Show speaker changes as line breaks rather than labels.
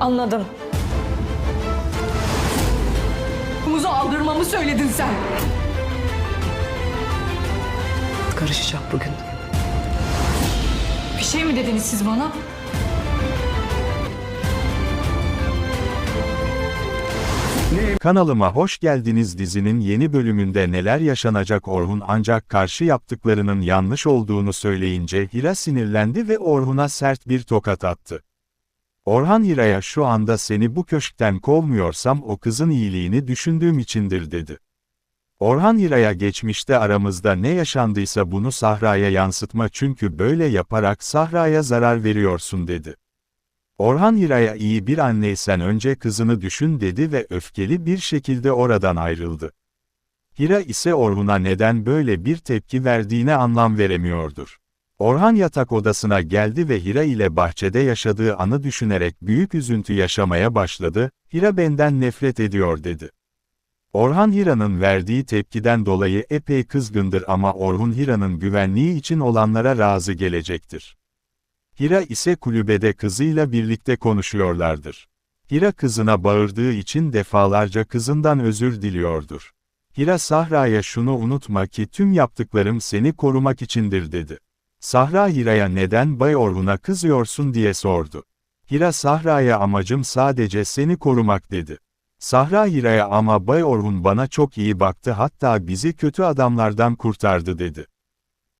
anladın. Muzu aldırmamı söyledin sen.
Karışacak bugün.
Bir şey mi dediniz siz bana?
Kanalıma hoş geldiniz dizinin yeni bölümünde neler yaşanacak Orhun ancak karşı yaptıklarının yanlış olduğunu söyleyince Hira sinirlendi ve Orhun'a sert bir tokat attı. Orhan Hira'ya şu anda seni bu köşkten kovmuyorsam o kızın iyiliğini düşündüğüm içindir dedi. Orhan Hira'ya geçmişte aramızda ne yaşandıysa bunu Sahra'ya yansıtma çünkü böyle yaparak Sahra'ya zarar veriyorsun dedi. Orhan Hira'ya iyi bir anneysen önce kızını düşün dedi ve öfkeli bir şekilde oradan ayrıldı. Hira ise Orhun'a neden böyle bir tepki verdiğine anlam veremiyordur. Orhan yatak odasına geldi ve Hira ile bahçede yaşadığı anı düşünerek büyük üzüntü yaşamaya başladı, Hira benden nefret ediyor dedi. Orhan Hira'nın verdiği tepkiden dolayı epey kızgındır ama Orhun Hira'nın güvenliği için olanlara razı gelecektir. Hira ise kulübede kızıyla birlikte konuşuyorlardır. Hira kızına bağırdığı için defalarca kızından özür diliyordur. Hira Sahra'ya şunu unutma ki tüm yaptıklarım seni korumak içindir dedi. Sahra Hira'ya neden Bay Orhun'a kızıyorsun diye sordu. Hira Sahra'ya amacım sadece seni korumak dedi. Sahra Hira'ya ama Bay Orhun bana çok iyi baktı hatta bizi kötü adamlardan kurtardı dedi.